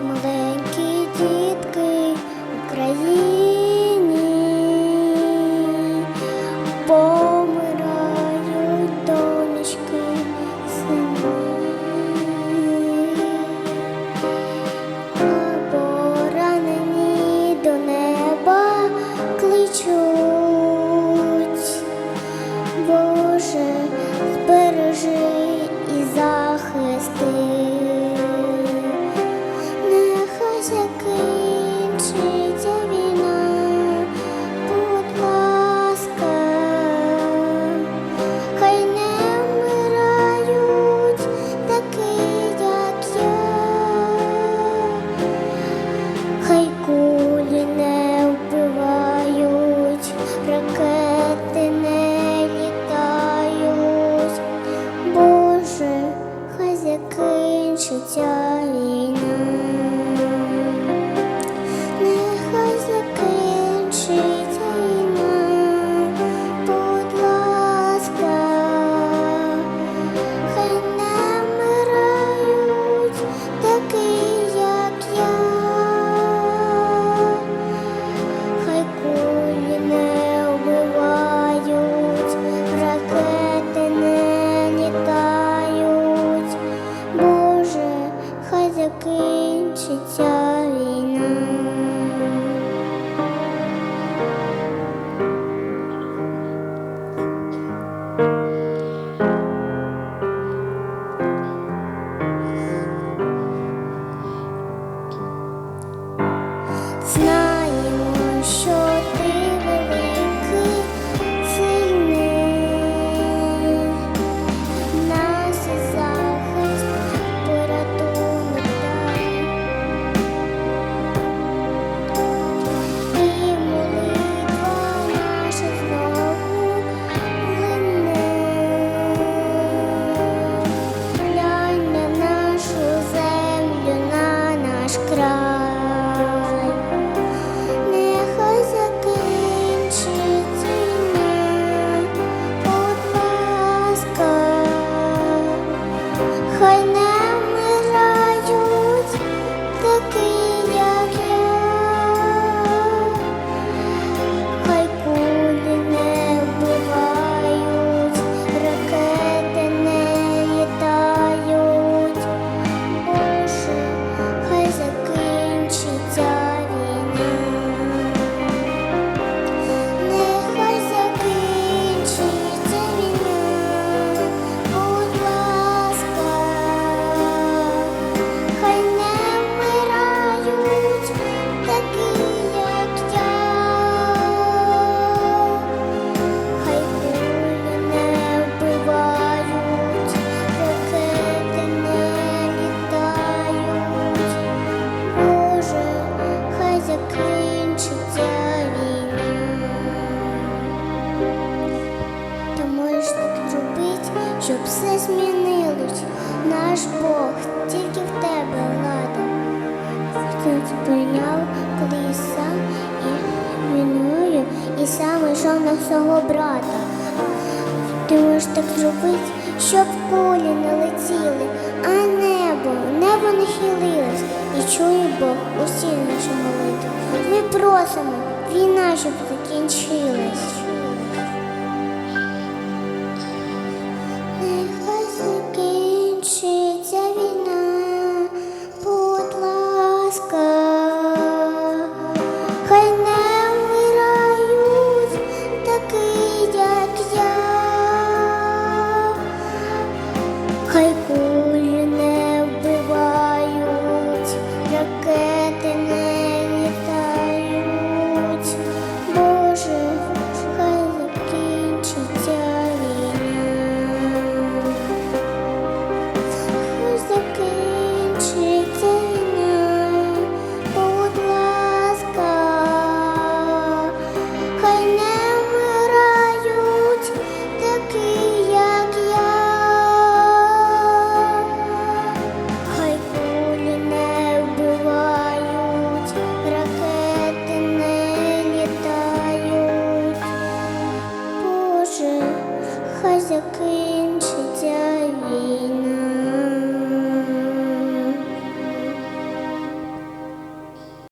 маленькі. край. закінчиться війна, ти можеш так зробити, щоб все змінилось. Наш Бог тільки в тебе влада. Він сприйняв, коли і сам і віною, і сам ішов на свого брата. Ти можеш так зробити, щоб кулі не летіли, а небо, небо не хилилось і чує Бог усі наші молитви. Ми просимо, війна, щоб закінчилась. Нехай закінчиться війна, будь хай не вмирають такі, як закінчиться війна.